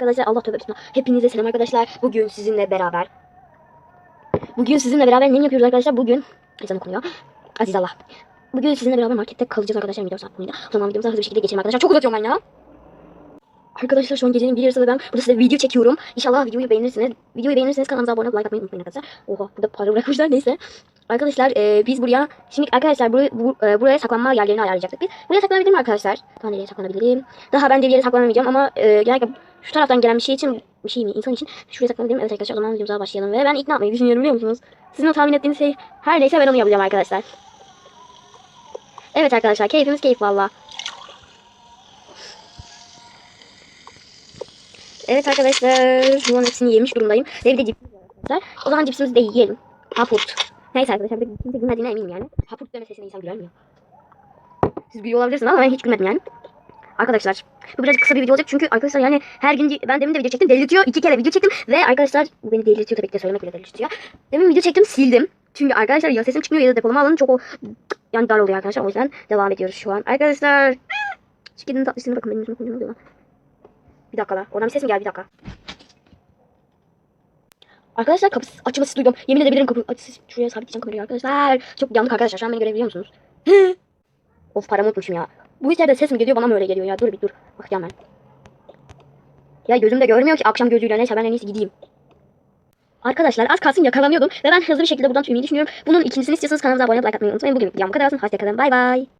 Arkadaşlar Allah tövbe bismillah. Hepinize selam arkadaşlar. Bugün sizinle beraber. Bugün sizinle beraber ne yapıyoruz arkadaşlar? Bugün ezan okunuyor. Aziz Allah. Bugün sizinle beraber markette kalacağız arkadaşlar 24 saat boyunca. O zaman videomuza hızlı bir şekilde geçelim arkadaşlar. Çok uzatıyorum ben ya. Arkadaşlar şu an gecenin bir yarısı ben burada size video çekiyorum. İnşallah videoyu beğenirsiniz. Videoyu beğenirseniz kanalımıza abone olup like atmayı unutmayın arkadaşlar. Oha burada para bırakmışlar neyse. Arkadaşlar e, biz buraya şimdi arkadaşlar buraya, bu, e, buraya saklanma yerlerini ayarlayacaktık biz. Buraya saklanabilirim arkadaşlar. Daha nereye saklanabilirim? Daha bence bir yere saklanamayacağım ama e, genellikle şu taraftan gelen bir şey için bir şey mi insan için şuraya saklanabilirim. Evet arkadaşlar o zaman videomuza başlayalım ve ben ilk ne yapmayı düşünüyorum biliyor musunuz? Sizin o tahmin ettiğiniz şey her neyse ben onu yapacağım arkadaşlar. Evet arkadaşlar keyfimiz keyif valla. Evet arkadaşlar an hepsini yemiş durumdayım. Ve bir de cips var arkadaşlar. O zaman cipsimizi de yiyelim. Hapurt. Neyse arkadaşlar kimse gülmediğine eminim yani. Hapurt deme sesine insan güler? Siz gülüyor olabilirsiniz ama ben hiç gülmedim yani. Arkadaşlar bu birazcık kısa bir video olacak çünkü arkadaşlar yani her gün ben demin de video çektim delirtiyor iki kere video çektim ve arkadaşlar bu beni delirtiyor tabii ki de söylemek bile delirtiyor. Demin video çektim sildim. Çünkü arkadaşlar ya sesim çıkmıyor ya da depolama alanı çok o yani dar oluyor arkadaşlar o yüzden devam ediyoruz şu an. Arkadaşlar şu kedinin tatlısına bakın benim yüzüme oluyor. Bir dakika la oradan bir ses mi geldi bir dakika. Arkadaşlar kapı açma sesi duydum. Yemin edebilirim kapı açısı şuraya sabitleyeceğim kamerayı arkadaşlar. Çok yandık arkadaşlar. Şu an beni görebiliyor musunuz? of paramı unutmuşum ya. Bu içeride ses mi geliyor bana mı öyle geliyor ya? Dur bir dur. Bakacağım ben. Ya gözüm de görmüyor ki akşam gözüyle neyse ben en iyisi gideyim. Arkadaşlar az kalsın yakalanıyordum ve ben hızlı bir şekilde buradan tüymeyi düşünüyorum. Bunun ikincisini istiyorsanız kanalımıza abone olup like atmayı unutmayın. Bugün videom bu kadar olsun. Hoşçakalın. Bay bay.